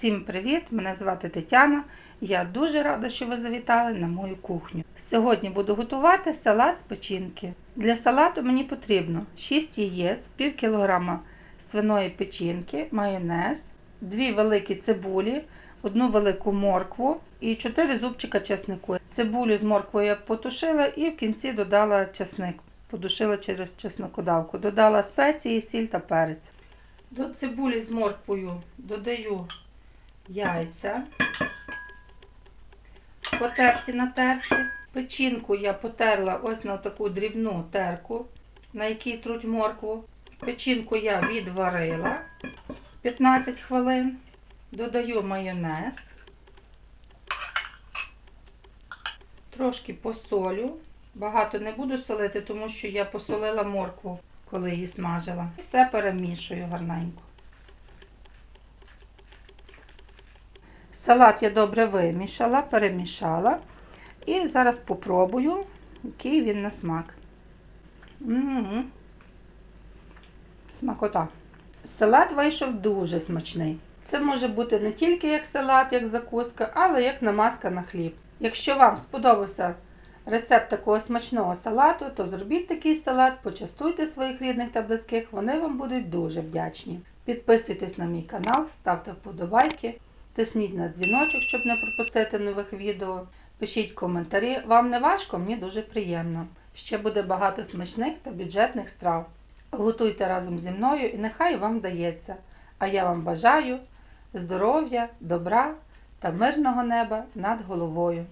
Всім привіт! Мене звати Тетяна. Я дуже рада, що ви завітали на мою кухню. Сьогодні буду готувати салат з печінки. Для салату мені потрібно 6 яєць, пів кілограма свиної печінки, майонез, 2 великі цибулі, одну велику моркву і 4 зубчика чеснику. Цибулю з морквою я потушила і в кінці додала чесник. Подушила через чеснокодавку. Додала спеції, сіль та перець. До цибулі з морквою додаю яйця, потерті натерті. Печінку я потерла ось на таку дрібну терку, на якій труть моркву. Печінку я відварила 15 хвилин. Додаю майонез, трошки посолю. Багато не буду солити, тому що я посолила моркву, коли її смажила. Все перемішую гарненько. Салат я добре вимішала, перемішала. І зараз попробую, який він на смак. М-м-м. Смакота. Салат вийшов дуже смачний. Це може бути не тільки як салат, як закуска, але як намазка на хліб. Якщо вам сподобався рецепт такого смачного салату, то зробіть такий салат, почастуйте своїх рідних та близьких, вони вам будуть дуже вдячні. Підписуйтесь на мій канал, ставте вподобайки, тисніть на дзвіночок, щоб не пропустити нових відео. Пишіть коментарі, вам не важко, мені дуже приємно. Ще буде багато смачних та бюджетних страв. Готуйте разом зі мною і нехай вам вдається. А я вам бажаю здоров'я, добра та мирного неба над головою.